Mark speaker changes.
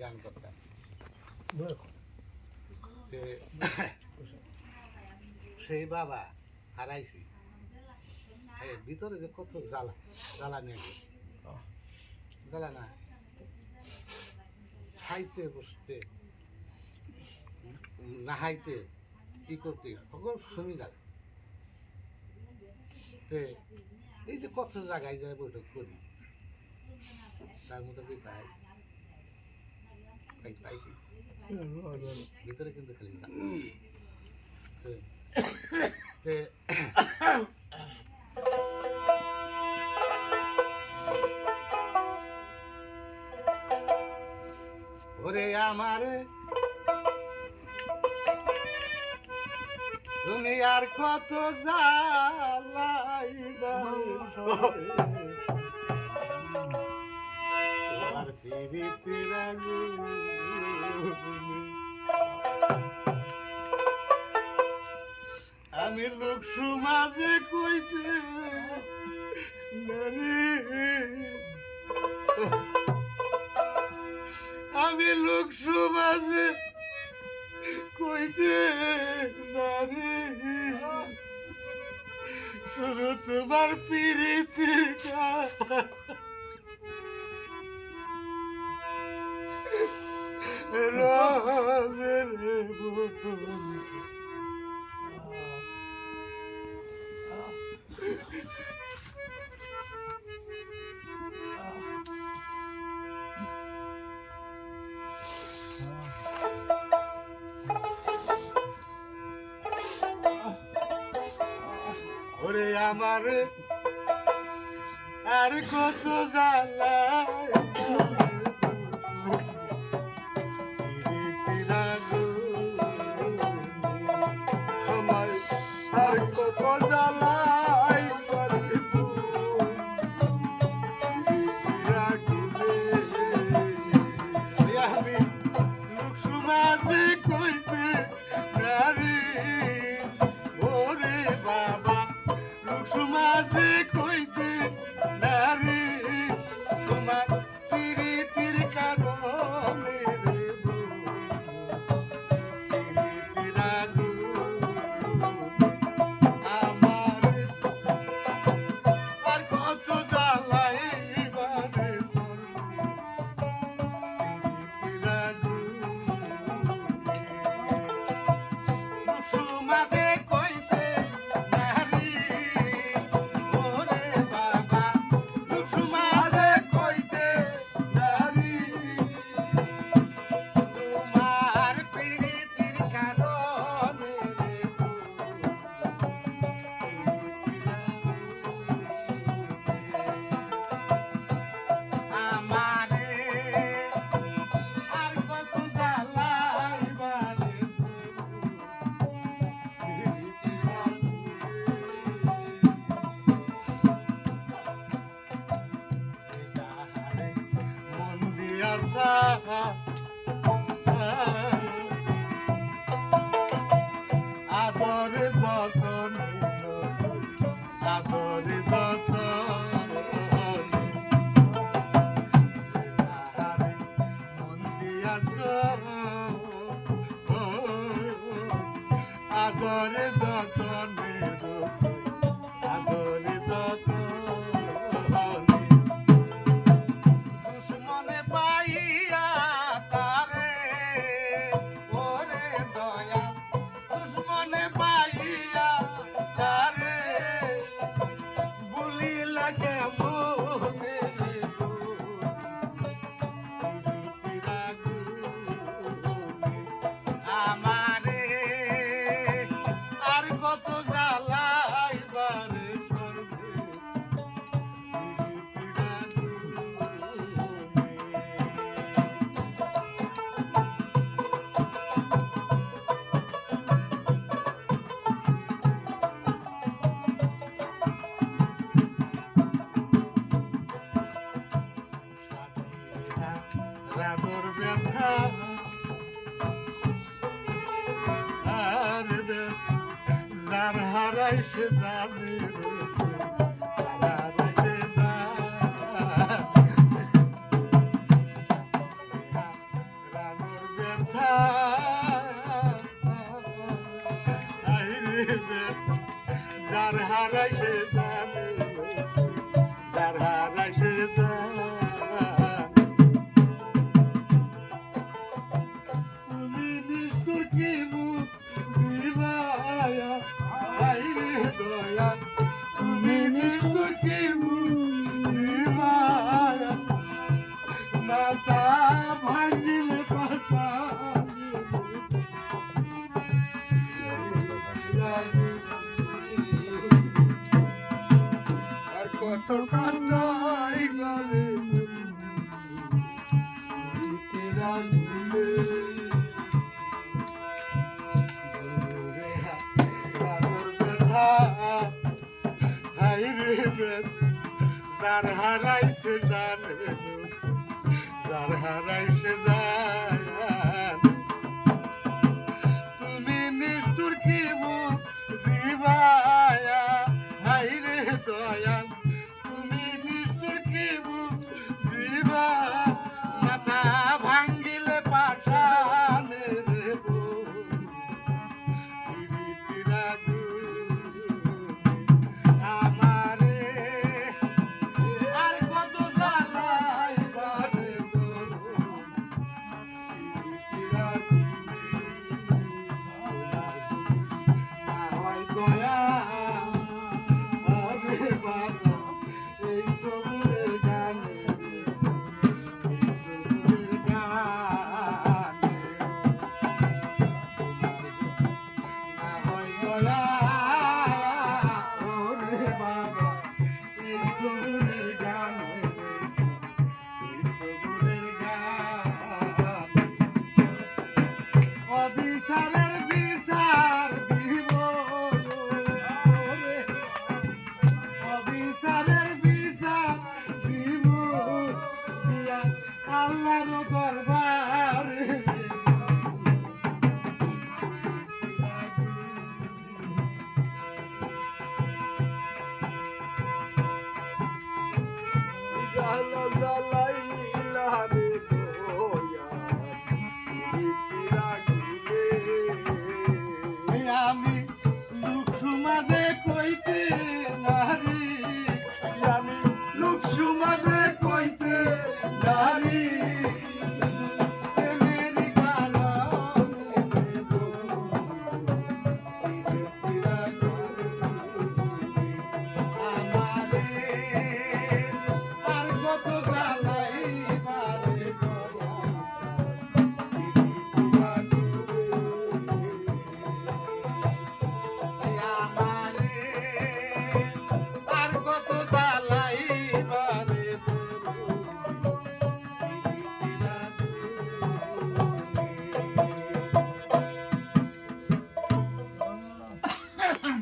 Speaker 1: গান করতাম। সেই বাবা হারাইছি। এই ভিতরে যে কত জ্বালা জ্বালা নিয়ে জ্বালা না, খাইতে বসতে, নাহাইতে কি করতে, সকল শুনি যাবে তে এই যে কত জায়গায় যায় বৈঠক করি, তার মধ্যে কি কি ভিতরে কিন্তু খালি ওরে আমারে তুমি আর কত জ্বালাইবা তোমার পিরিতির আগুনে। আমি লোক সমাজে কইতে আমি লোক সমাজে কইতে জানি। শুধু তোমার পিড়িতে রাজের ওরে আমার আর কত জ্বালা
Speaker 2: আর
Speaker 1: রাগর ব্যথা। আর যার হারাই সে যাবে যার হারাই
Speaker 2: ভাঙিল পাতা আর কত কান্দাই বারে রাজুলে Sarharay Sırdanı যার হারাইছে যায়। ভালো জ্বালা